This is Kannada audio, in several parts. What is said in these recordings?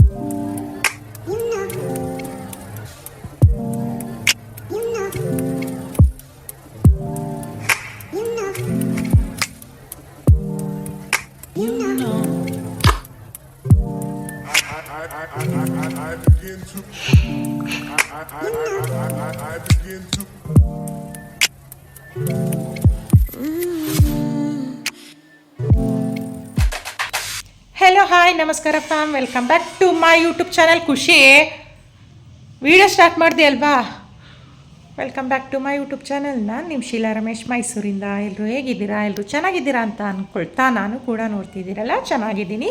you ನಮಸ್ಕಾರ fam welcome back to my YouTube channel ಖುಷಿ ವಿಡಿಯೋ ಸ್ಟಾರ್ಟ್ ಮಾಡಿದೆ ಅಲ್ವಾ? Welcome back to my YouTube channel ನಾನು ನಿಮ್ಮ ಶೀಲಾ ರಮೇಶ್, ಮೈಸೂರಿಂದ. ಎಲ್ಲರೂ ಹೇಗಿದ್ದೀರಾ? ಎಲ್ಲರೂ ಚೆನ್ನಾಗಿದ್ದೀರಾ ಅಂತ ಅಂದ್ಕೊಳ್ತಾ ನಾನು ಕೂಡ ನೋಡ್ತಿದ್ದೀರಲ್ಲ, ಚೆನ್ನಾಗಿದ್ದೀನಿ.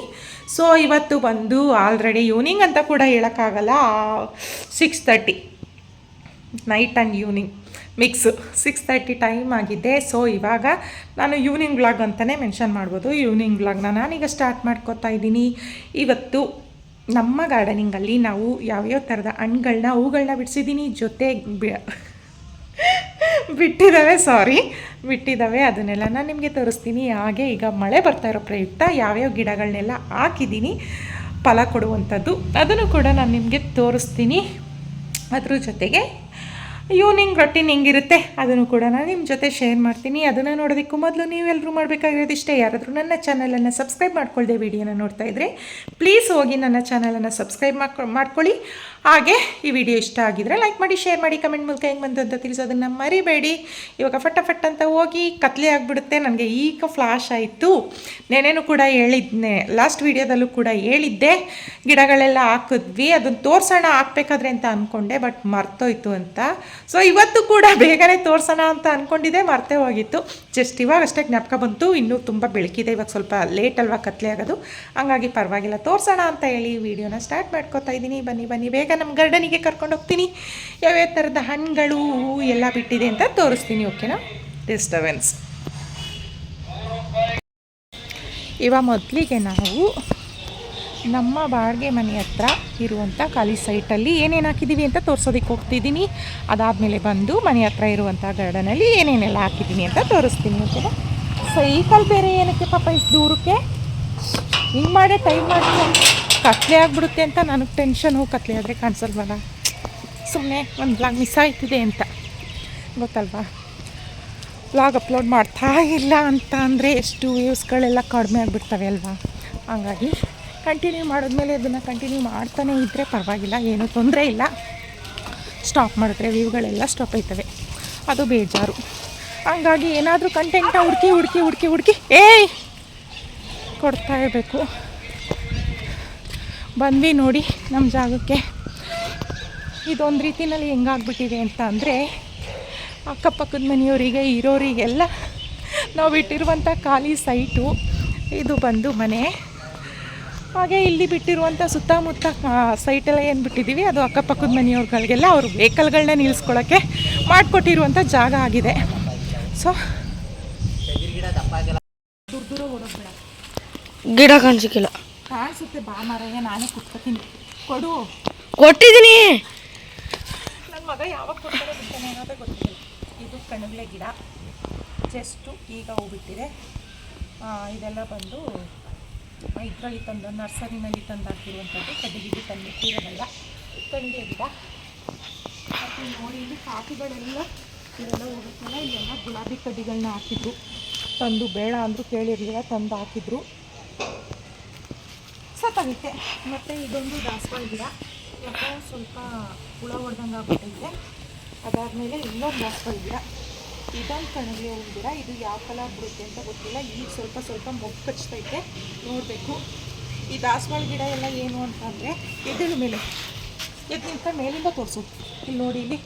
ಸೊ ಇವತ್ತು ಬಂದು ಆಲ್ರೆಡಿ ಈವ್ನಿಂಗ್ ಅಂತ ಕೂಡ ಹೇಳೋಕ್ಕಾಗಲ್ಲ six thirty night and evening mix. Six thirty time ಆಗಿದೆ. ಸೊ ಇವಾಗ ನಾನು ಈವ್ನಿಂಗ್ ವ್ಲಾಗ್ ಅಂತಲೇ ಮೆನ್ಷನ್ ಮಾಡ್ಬೋದು. ಈವ್ನಿಂಗ್ ವ್ಲಾಗ್ನ ನಾನೀಗ ಸ್ಟಾರ್ಟ್ ಮಾಡ್ಕೋತಾ ಇದ್ದೀನಿ. ಇವತ್ತು ನಮ್ಮ ಗಾರ್ಡನಿಂಗಲ್ಲಿ ನಾವು ಯಾವ್ಯಾವ ಥರದ ಹಣ್ಗಳನ್ನ ಹೂಗಳನ್ನ ಬಿಡಿಸಿದ್ದೀನಿ. ಜೊತೆ ಬಿಟ್ಟಿದ್ದಾವೆ ಸಾರಿ ಬಿಟ್ಟಿದ್ದಾವೆ ಅದನ್ನೆಲ್ಲ ನಾನು ನಿಮಗೆ ತೋರಿಸ್ತೀನಿ. ಹಾಗೆ ಈಗ ಮಳೆ ಬರ್ತಾ ಇರೋ ಪ್ರಯುಕ್ತ ಯಾವ್ಯಾವ ಗಿಡಗಳನ್ನೆಲ್ಲ ಹಾಕಿದ್ದೀನಿ, ಫಲ ಕೊಡುವಂಥದ್ದು ಅದನ್ನು ಕೂಡ ನಾನು ನಿಮಗೆ ತೋರಿಸ್ತೀನಿ. ಅದ್ರ ಜೊತೆಗೆ ಈವ್ನಿಂಗ್ ರೊಟೀನ್ ಹೆಂಗಿರುತ್ತೆ? ಅದನ್ನು ಕೂಡ ನಾನು ನಿಮ್ಮ ಜೊತೆ ಶೇರ್ ಮಾಡ್ತೀನಿ. ಅದನ್ನು ನೋಡೋದಕ್ಕೂ ಮೊದಲು ನೀವೆಲ್ಲರೂ ಮಾಡಬೇಕಾಗಿರೋದು ಇಷ್ಟೇ ಯಾರಾದರೂ ನನ್ನ ಚಾನಲನ್ನು ಸಬ್ಸ್ಕ್ರೈಬ್ ಮಾಡ್ಕೊಳ್ಳದೆ ವಿಡಿಯೋನ ನೋಡ್ತಾ ಇದ್ದರೆ ಪ್ಲೀಸ್ ಹೋಗಿ ನನ್ನ ಚಾನಲನ್ನು ಸಬ್ಸ್ಕ್ರೈಬ್ ಮಾಡ್ಕೊ ಮಾಡ್ಕೊಳ್ಳಿ. ಹಾಗೆ ಈ ವಿಡಿಯೋ ಇಷ್ಟ ಆಗಿದ್ರೆ ಲೈಕ್ ಮಾಡಿ ಶೇರ್ ಮಾಡಿ ಕಮೆಂಟ್ ಮೂಲಕ ಹೆಂಗೆ ಬಂತು ಅಂತ ತಿಳಿಸೋದನ್ನು ಮರಿಬೇಡಿ. ಇವಾಗ ಫಟಾಫಟ್ ಅಂತ ಹೋಗಿ ಕತ್ಲೆ ಆಗಿಬಿಡುತ್ತೆ. ನನಗೆ ಈಗ ಫ್ಲಾಶ್ ಆಯಿತು. ನೆನೇನು ಕೂಡ ಹೇಳಿದ್ನೆ. ಲಾಸ್ಟ್ ವಿಡಿಯೋದಲ್ಲೂ ಕೂಡ ಹೇಳಿದ್ದೆ. ಗಿಡಗಳೆಲ್ಲ ಹಾಕಿದ್ವಿ. ಅದನ್ನು ತೋರಿಸೋಣ ಹಾಕ್ಬೇಕಾದ್ರೆ ಅಂತ ಅಂದ್ಕೊಂಡೆ ಬಟ್ ಮರ್ತೋಯ್ತು ಅಂತ ಸೊ ಇವತ್ತು ಕೂಡ ಬೇಗನೆ ತೋರಿಸೋಣ ಅಂತ ಅಂದ್ಕೊಂಡಿದ್ದೆ ಮರ್ತೇ ಹೋಗಿತ್ತು. ಜಸ್ಟ್ ಇವಾಗ ಅಷ್ಟೇ ಜ್ಞಾಪಕ ಬಂತು, ಇನ್ನೂ ತುಂಬ ಬೆಳಕಿದೆ, ಇವಾಗ ಸ್ವಲ್ಪ ಲೇಟ್ ಅಲ್ವಾ, ಕತ್ಲೆ ಆಗೋದು. ಹಂಗಾಗಿ ಪರವಾಗಿಲ್ಲ, ತೋರಿಸೋಣ ಅಂತ ಹೇಳಿ ವಿಡಿಯೋನ ಸ್ಟಾರ್ಟ್ ಮಾಡ್ಕೋತಾ ಇದ್ದೀನಿ. ಬನ್ನಿ ಬನ್ನಿ, ಬೇಗ ನಮ್ಮ ಗಾರ್ಡನಿಗೆ ಕರ್ಕೊಂಡು ಹೋಗ್ತೀನಿ. ಯಾವ್ಯಾವ ಥರದ ಹಣ್ಣುಗಳು, ಹೂವು ಎಲ್ಲ ಬಿಟ್ಟಿದೆ ಅಂತ ತೋರಿಸ್ತೀನಿ ಓಕೆನಾ ಡಿಸ್ಟರ್ಬೆನ್ಸ್ ಇವಾಗ ಮೊದಲಿಗೆ ನಾವು ನಮ್ಮ ಬಾಡಿಗೆ ಮನೆ ಹತ್ರ ಇರುವಂಥ ಖಾಲಿ ಸೈಟಲ್ಲಿ ಏನೇನು ಹಾಕಿದ್ದೀವಿ ಅಂತ ತೋರಿಸೋದಕ್ಕೆ ಹೋಗ್ತಿದ್ದೀನಿ. ಅದಾದಮೇಲೆ ಬಂದು ಮನೆ ಹತ್ರ ಇರುವಂಥ ಗಾರ್ಡನಲ್ಲಿ ಏನೇನೆಲ್ಲ ಹಾಕಿದ್ದೀನಿ ಅಂತ ತೋರಿಸ್ತೀನಿ ಓಕೆನಾ ಸೈಕಲ್ ಬೇರೆ ಏನಕ್ಕೆ ಪಾಪ ಇಷ್ಟು ದೂರಕ್ಕೆ? ಹಿಂಗೆ ಮಾಡಿ ಟೈಮ್ ಮಾಡಿ ಕತ್ಲೆ ಆಗಿಬಿಡುತ್ತೆ ಅಂತ ನನಗೆ ಟೆನ್ಷನು ಕತ್ಲೆ ಆದರೆ ಕಾಣಿಸಲ್ವಲ್ಲ? ಸುಮ್ಮನೆ ಒಂದು ಬ್ಲಾಗ್ ಮಿಸ್ ಆಯ್ತಿದೆ ಅಂತ. ಗೊತ್ತಲ್ವಾ? ಬ್ಲಾಗ್ ಅಪ್ಲೋಡ್ ಮಾಡ್ತಾ ಇಲ್ಲ ಅಂತ ಅಂದರೆ ಎಷ್ಟು ವ್ಯೂಸ್ಗಳೆಲ್ಲ ಕಡಿಮೆ ಆಗಿಬಿಡ್ತವೆ ಅಲ್ವಾ? ಹಾಗಾಗಿ ಕಂಟಿನ್ಯೂ ಮಾಡಿದ್ಮೇಲೆ ಅದನ್ನು ಕಂಟಿನ್ಯೂ ಮಾಡ್ತಾನೇ ಇದ್ದರೆ ಪರವಾಗಿಲ್ಲ, ಏನೂ ತೊಂದರೆ ಇಲ್ಲ. ಸ್ಟಾಪ್ ಮಾಡಿದ್ರೆ ವ್ಯೂಗಳೆಲ್ಲ ಸ್ಟಾಪ್ ಆಯ್ತವೆ. ಅದು ಬೇಜಾರು. ಹಂಗಾಗಿ ಏನಾದರೂ ಕಂಟೆಂಟ್ನ ಹುಡುಕಿ ಹುಡುಕಿ ಹುಡುಕಿ ಹುಡುಕಿ, ಏಯ್! ಕೊಡ್ತಾ ಇರಬೇಕು. ಬಂದ್ವಿ ನೋಡಿ ನಮ್ಮ ಜಾಗಕ್ಕೆ. ಇದೊಂದು ರೀತಿನಲ್ಲಿ ಹೆಂಗಾಗ್ಬಿಟ್ಟಿದೆ ಅಂತ ಅಂದರೆ, ಅಕ್ಕಪಕ್ಕದ ಮನೆಯವರಿಗೆ, ಇರೋರಿಗೆಲ್ಲ ನಾವು ಇಟ್ಟಿರುವಂಥ ಖಾಲಿ ಸೈಟು ಇದು ಬಂದು ಮನೆ. ಹಾಗೆ ಇಲ್ಲಿ ಬಿಟ್ಟಿರುವಂಥ ಸುತ್ತಮುತ್ತ ಸೈಟೆಲ್ಲ ಏನು ಬಿಟ್ಟಿದ್ದೀವಿ ಅದು ಅಕ್ಕಪಕ್ಕದ ಮನೆಯವ್ರುಗಳಿಗೆಲ್ಲ ಅವ್ರ ವೆಹಿಕಲ್ಗಳನ್ನ ನಿಲ್ಲಿಸ್ಕೊಳ್ಳೋಕ್ಕೆ ಮಾಡಿಕೊಟ್ಟಿರುವಂಥ ಜಾಗ ಆಗಿದೆ. ಸೊ ದೂರ ದೂರ ಓಡೋಗ್ಬೇಡ ಗಿಡ ಕಾಣಿಸಿಕ್ಕಿಲ್ಲ. ಕಾಣಿಸುತ್ತೆ ಬಾ ಮಾರಯ್ಯ ನಾನೇ ಕುತ್ಕೋತೀನಿ. ಕೊಡು. ಕೊಟ್ಟಿದ್ದೀನಿ. ನನ್ನ ಮಗ ಯಾವಾಗ ಕೊಡ್ತಾರೆ ಬಿಡ್ತಾನೆ ಅನ್ನೋದೇ ಗೊತ್ತಿಲ್ಲ. ಇದು ಕಣಗ್ಲೆ ಗಿಡ. ಜಸ್ಟು ಈಗ ಹೂ ಬಿಟ್ಟಿದೆ. ಆ, ಇದೆಲ್ಲ ಬಂದು ಇದರಲ್ಲಿ ತಂದು, ನರ್ಸರಿನಲ್ಲಿ ತಂದು ಹಾಕಿರುವಂಥದ್ದು ಕಡ್ಡಿ ಗಿಡಿ ತಂದು ಇಟ್ಟಿರೋದಲ್ಲ ಕಣ್ಣಿಗೆ ಗಿಡ. ಮತ್ತು ನೋಡಿ ಇಲ್ಲಿ ಕಾಫಿಗಳೆಲ್ಲ ಇವೆಲ್ಲ ಹೋಗುತ್ತಲ್ಲ, ಇಲ್ಲೆಲ್ಲ ಗುಲಾಬಿ ಕಡ್ಡಿಗಳನ್ನ ಹಾಕಿದ್ರು. ತಂದು ಬೇಡ ಅಂದರೂ ಕೇಳಿರಲಿಲ್ಲ, ತಂದು ಹಾಕಿದ್ರು. ಸತ್ತಾಗುತ್ತೆ. ಮತ್ತು ಇದೊಂದು ದಾಸವಾಳ ಗಿಡ. ಸ್ವಲ್ಪ ಹುಳ ಹೊಡೆದಂಗೆ ಆಗ್ಬಿಟ್ಟೈತೆ ಅದಾದಮೇಲೆ ಇನ್ನೊಂದು ದಾಸವಾಳ ಗಿಡ. ಇದೊಂದು ಕಣಗೆ ಹೂವಿನ ಗಿಡ ಇದು ಯಾವ ಕಲರ್ ಬಿಡುತ್ತೆ ಅಂತ ಗೊತ್ತಿಲ್ಲ. ಈಗ ಸ್ವಲ್ಪ ಸ್ವಲ್ಪ ಮೊಗ್ಗು ಕಚ್ತೈತೆ ನೋಡಬೇಕು. ಈ ದಾಸವಾಳ ಗಿಡ ಎಲ್ಲ ಏನು ಅಂತ ಅಂದರೆ ಎದ್ದಿನ ಮೇಲೆ. ಎದ್ದು ನಿಂತ ಮೇಲಿಂದ ತೋರಿಸು. ಇಲ್ಲಿ ನೋಡಿ, ಇಲ್ಲಿ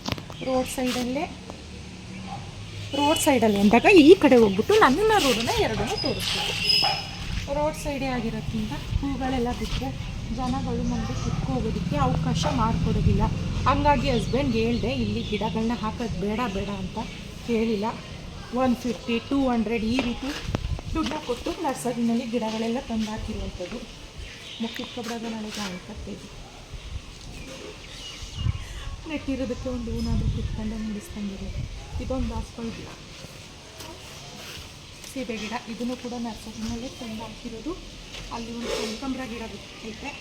ರೋಡ್ ಸೈಡಲ್ಲೇ ರೋಡ್ ಸೈಡಲ್ಲಿ ಅಂದಾಗ ಈ ಕಡೆ ಹೋಗ್ಬಿಟ್ಟು ನನ್ನ ರೋಡನ್ನ ಎರಡನ್ನೂ ತೋರಿಸ್ತೀವಿ ರೋಡ್ ಸೈಡೇ ಆಗಿರೋದ್ರಿಂದ ಹೂಗಳೆಲ್ಲ ಬಿಟ್ಟರೆ ಜನಗಳು ನಮಗೆ ಕುತ್ಕೋಗೋದಕ್ಕೆ ಅವಕಾಶ ಮಾಡಿಕೊಡೋದಿಲ್ಲ. ಹಂಗಾಗಿ ಹಸ್ಬೆಂಡ್ ಹೇಳಿದೆ, ಇಲ್ಲಿ ಗಿಡಗಳನ್ನ ಹಾಕೋದು ಬೇಡ ಬೇಡ ಅಂತ ಕೇಳಿಲ್ಲ. ಒನ್ ಫಿಫ್ಟಿ ಟೂ ಹಂಡ್ರೆಡ್ ಈ ರೀತಿ ದುಡ್ಡನ್ನ ಕೊಟ್ಟು ನರ್ಸರಿನಲ್ಲಿ ಗಿಡಗಳೆಲ್ಲ ತಂದು ಹಾಕಿರುವಂಥದ್ದು ಮುಖ್ಯಕ್ಕೆ ನನಗೆ ಅನ್ಕತ್ತೈದು ನೆಟ್ಟಿರೋದಕ್ಕೆ ಒಂದು ಹೂನಾದರೂ ಕಿತ್ಕೊಂಡು ನಿಲ್ಲಿಸ್ಕೊಂಡಿರಿ ಇದೊಂದು ಬಾಸ್ಕೊಳ ಗಿಡ. ಸೀಬೆ ಗಿಡ. ಇದನ್ನು ಕೂಡ ನರ್ಸರಿನಲ್ಲೇ ತಂದು ಹಾಕಿರೋದು ಅಲ್ಲಿ ಒಂದು ಕನಕಂಬ್ರ ಗಿಡ ಐತೆ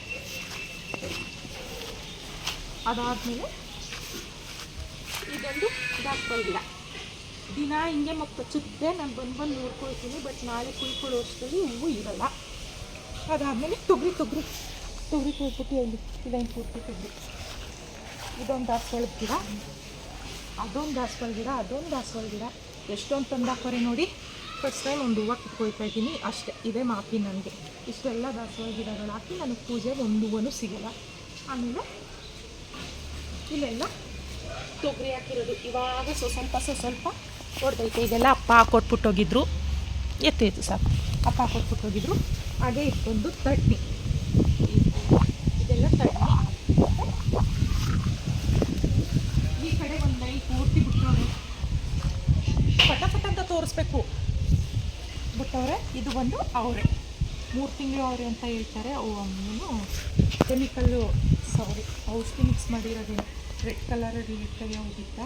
ಅದಾದಮೇಲೆ ಇದೊಂದು ದಾಸವಾಳ ಗಿಡ. ದಿನ ಹಿಂಗೆ ಮತ್ತು ಕಚ್ಚುತ್ತೆ ನಾನು ಬಂದು ಬಂದು ನೋಡ್ಕೊಳ್ತೀನಿ ಬಟ್ ನಾಳೆ ಕುಯ್ಕೊಳ್ಳೋ ಅಷ್ಟರಲ್ಲಿ ಹೂವು ಇರಲ್ಲ. ಅದಾದಮೇಲೆ ತೊಗರಿ ತೊಗರಿ ತೊಗರಿ ಕೊಟ್ಬಿಟ್ಟು ಇಲ್ಲಿ ಇದೊಂದು ಪೂರ್ತಿ ತೊಗರಿ. ಇದೊಂದು ದಾಸವಾಳ ಗಿಡ, ಅದೊಂದು ದಾಸವಾಳ ಗಿಡ, ಅದೊಂದು ದಾಸವಾಳ ಗಿಡ. ಎಷ್ಟೊಂದು ತಂದಾಕೋರೆ ನೋಡಿ ಫಸ್ಟ್ ಟೈಮ್ ಒಂದು ಹೂವು ಕಿತ್ಕೊಳ್ತಾ ಇದ್ದೀನಿ, ಅಷ್ಟೇ, ಇದೇ ಮಾಪಿ ನನಗೆ ಇಷ್ಟೆಲ್ಲ ದಾಸವಾಳ ಗಿಡಗಳು ಹಾಕಿ ನನಗೆ ಪೂಜೆಗೆ ಒಂದು ಹೂವನು ಸಿಗಲ್ಲ. ಆಮೇಲೆ ಇಲ್ಲೆಲ್ಲ ತೊಗರಿ ಹಾಕಿರೋದು. ಇವಾಗ ಸ್ವ ಸ್ವಲ್ಪ ಸ್ವಲ್ಪ ಹೊಡೆದೈತೆ ಇದೆಲ್ಲ ಅಪ್ಪ ಹಾಕೊಟ್ಬಿಟ್ಟೋಗಿದ್ರು ಎತ್ತು ಎತ್ತು ಸಾಕು. ಅಪ್ಪ ಕೊಟ್ಬಿಟ್ಟೋಗಿದ್ರು ಹಾಗೆ ಇಷ್ಟೊಂದು ತಟ್ಟಿ ಇದೆಲ್ಲ ತಟ್ಟಿ ಈ ಕಡೆ ಒಂದು ಪೂರ್ತಿ ಬಿಟ್ಟವ್ರೆ. ಪಟ ಪಟ ಅಂತ ತೋರಿಸ್ಬೇಕು. ಬಿಟ್ಟವ್ರೆ, ಇದು ಬಂದು ಅವರೆ. ಮೂರು ತಿಂಗಳು ಅವರೆ ಅಂತ ಹೇಳ್ತಾರೆ. ಅವು ಏನು, ಕೆಮಿಕಲ್ಲು, ಸಾರಿ, ಔಷಧಿ ಮಿಕ್ಸ್ ಮಾಡಿರೋದೇನು. ರೆಡ್ ಕಲರ್ ಕಲರಲ್ಲಿ ತೆಗೆಯೋದಿತ್ತ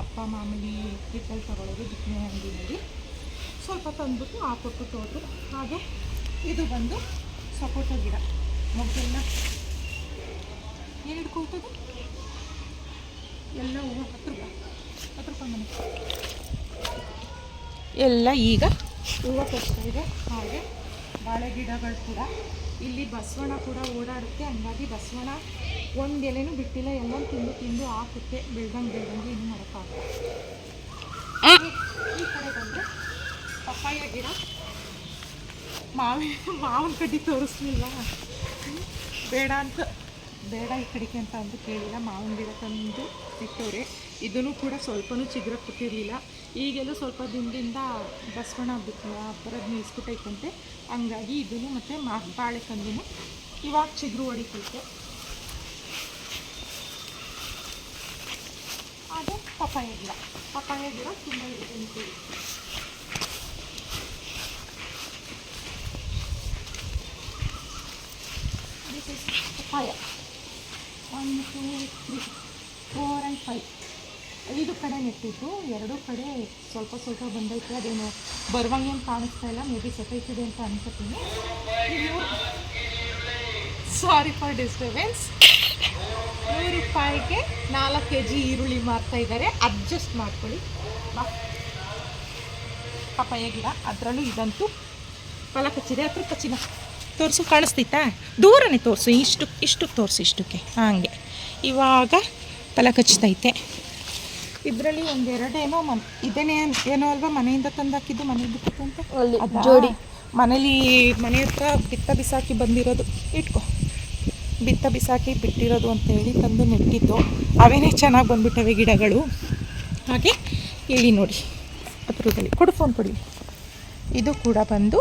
ಅಪ್ಪ, ಮಾಮೂಲಿ ಹಿಟ್ಟಲ್ಲಿ ತಗೊಳ್ಳೋದು ಬಿತ್ತನೆ ಅಂಗಡಿಯಲ್ಲಿ ಸ್ವಲ್ಪ ತಂದ್ಬಿಟ್ಟು ಹಾಕೊಟ್ಬಿಟ್ಟು ತೋತು ಹಾಗೆ ಇದು ಬಂದು ಸಪೋಟ ಗಿಡ, ಮೊಗ್ಗೆಲ್ಲ. ಏನು ಹಿಡ್ಕೊಳ್ತದೆ ಎಲ್ಲ ಹೂವು ಹತ್ತು ರೂಪಾಯಿ ಹತ್ತು ರೂಪಾಯಿ ಮನೆ. ಎಲ್ಲ ಈಗ ಹೂವು ಕೊಡ್ತಾ ಇದೆ. ಹಾಗೆ ಬಾಳೆ ಗಿಡಗಳು ಕೂಡ. ಇಲ್ಲಿ ಬಸವಣ್ಣ ಕೂಡ ಓಡಾಡುತ್ತೆ. ಹಂಗಾಗಿ ಬಸವಣ್ಣ ಒಂದು ಎಲೆನೂ ಬಿಟ್ಟಿಲ್ಲ, ಎಲ್ಲ ತಿಂದು ತಿಂದು ಹಾಕುತ್ತೆ. ಬೆಳ್ದಂಗೆ ಬೆಳ್ದಂಗೆ ಏನು ಮಾಡೋಕ್ಕಾಗಲ್ಲ ಈ- ಈ ಕಡೆ ಬಂದರೆ ಪಪ್ಪಾಯ ಗಿಡ. ಮಾವಿನ ಮಾವಿನ ಕಡ್ಡಿ ತೋರಿಸ್ಲಿಲ್ಲ. ಬೇಡ ಅಂತ, ಬೇಡ ಈ ಕಡೆಗೆ ಅಂತ ಅಂದು ಕೇಳಿಲ್ಲ. ಮಾವಿನ ಗಿಡ ತಂದು ಇಟ್ಟವ್ರೆ. ಇದನ್ನು ಕೂಡ ಸ್ವಲ್ಪನೂ ಚಿಗುರ ಕೊಟ್ಟಿರಲಿಲ್ಲ ಈಗೆಲ್ಲ ಸ್ವಲ್ಪ ದಿನದಿಂದ ಬಸವಣ್ಣ ಬರೋದು ನಿಲ್ಲಿಸ್ಬಿಟ್ಟೈತಂತೆ ಹಂಗಾಗಿ ಇದನ್ನು ಮತ್ತು ಮಾ ಬಾಳೆಕಂದಿನೂ ಇವಾಗ ಚಿಗುರು ಹೊಡಿತೈತೆ. ಅದು ಪಪ್ಪಾಯ ಗಿಡ. ಪಪ್ಪಾಯ ಗಿಡ ತುಂಬ ಇದೆ papaya. One two three four and five ಐದು ಕಡೆ ನೆಟ್ಟಿತ್ತು ಎರಡೂ ಕಡೆ ಸ್ವಲ್ಪ ಸ್ವಲ್ಪ ಬಂದೈತೆ, ಅದೇನು ಬರುವಂಗೆ ಏನು ಕಾಣಿಸ್ತಾ ಇಲ್ಲ, ಮೇ ಬಿ ಸತೈತಿದೆ ಅಂತ ಅನ್ಕೋತೀನಿ ಸಾರಿ ಫಾರ್ ಡಿಸ್ಟರ್ಬೆನ್ಸ್. ನೂರು ರೂಪಾಯಿಗೆ ನಾಲ್ಕು ಕೆ ಜಿ ಈರುಳ್ಳಿ ಮಾರ್ತಾ ಇದ್ದಾರೆ. ಅಡ್ಜಸ್ಟ್ ಮಾಡ್ಕೊಳ್ಳಿ. ಬಾ. ಪಾಪ ಗಿಡ ಅದರಲ್ಲೂ ಇದಂತೂ ಫಲ ಕಚ್ಚಿದೆ ಅದ್ರ ಕಚ್ಚಿನ ತೋರಿಸು ಕಾಣಿಸ್ತೈತಾ ದೂರನೇ ತೋರಿಸು, ಇಷ್ಟು ಇಷ್ಟು ತೋರಿಸು ಇಷ್ಟಕ್ಕೆ. ಹಾಗೆ. ಇವಾಗ ಫಲ ಕಚ್ತೈತೆ ಇದರಲ್ಲಿ ಒಂದೆರಡೇನೋ ಮನ್ ಇದೇನೇ ಏನೋ ಅಲ್ವಾ ಮನೆಯಿಂದ ತಂದಾಕಿದ್ದು ಮನೆಗೆ ಬಿಟ್ಟಿತ್ತು ಅಂತ? ಅಲ್ಲಿ ಜೋಡಿ. ಮನೇಲಿ ಮನೆ ಹತ್ರ ಬಿತ್ತ ಬಿಸಾಕಿ ಬಂದಿರೋದು. ಇಟ್ಕೊ. ಬಿತ್ತ ಬಿಸಾಕಿ ಬಿಟ್ಟಿರೋದು ಅಂತ ಹೇಳಿ ತಂದು ನೆಟ್ಟಿದ್ದು ಅವೇನೇ ಚೆನ್ನಾಗಿ ಬಂದ್ಬಿಟ್ಟವೆ ಗಿಡಗಳು? ಹಾಗೆ ಇಲ್ಲಿ ನೋಡಿ. ಹತ್ರದಲ್ಲಿ ಕೊಡು ಫೋನ್ ಕೊಡಿ. ಇದು ಕೂಡ ಬಂದು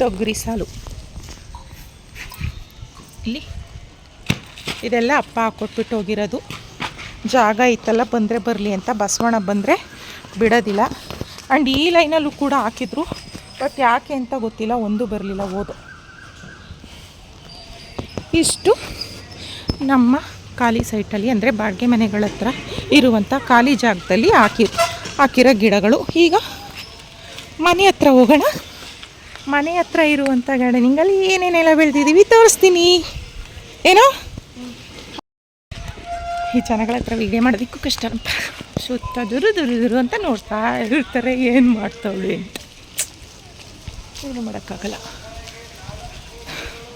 ತೊಗರಿ ಸಾಲು. ಇಲ್ಲಿ ಇದೆಲ್ಲ ಅಪ್ಪ ಹಾಕ್ಕೊಟ್ಬಿಟ್ಟು ಹೋಗಿರೋದು. ಜಾಗ ಇತ್ತಲ್ಲ ಬಂದರೆ ಬರಲಿ ಅಂತ ಬಸವಣ್ಣ ಬಂದರೆ ಬಿಡೋದಿಲ್ಲ. ಆ್ಯಂಡ್ ಈ ಲೈನಲ್ಲೂ ಕೂಡ ಹಾಕಿದ್ರು. ಬಟ್ ಯಾಕೆ ಅಂತ ಗೊತ್ತಿಲ್ಲ, ಒಂದು ಬರಲಿಲ್ಲ ಓದು ಇಷ್ಟು ನಮ್ಮ ಖಾಲಿ ಸೈಟಲ್ಲಿ ಅಂದರೆ ಬಾಡಿಗೆ ಮನೆಗಳ ಹತ್ರ ಇರುವಂಥ ಖಾಲಿ ಜಾಗದಲ್ಲಿ ಹಾಕಿ, ಹಾಕಿರೋ ಗಿಡಗಳು. ಈಗ ಮನೆ ಹತ್ರ ಹೋಗೋಣ. ಮನೆ ಹತ್ರ ಇರುವಂಥ ಗಾರ್ಡನಿಂಗಲ್ಲಿ ಏನೇನೆಲ್ಲ ಬೆಳೆದಿದ್ದೀವಿ ತೋರಿಸ್ತೀನಿ. ಏನೋ? ಈ ಜನಗಳ ಹತ್ರ ವೀಡಿಯೋ ಮಾಡೋದಕ್ಕೂ ಕಷ್ಟ. ಅಂತ ಸುತ್ತ ದುರು ದುರು ದುರು ಅಂತ ನೋಡ್ತಾ ಇರ್ತಾರೆ ಏನು ಮಾಡ್ತಾವಳಿ ಅಂತ. ಏನು ಮಾಡೋಕ್ಕಾಗಲ್ಲ.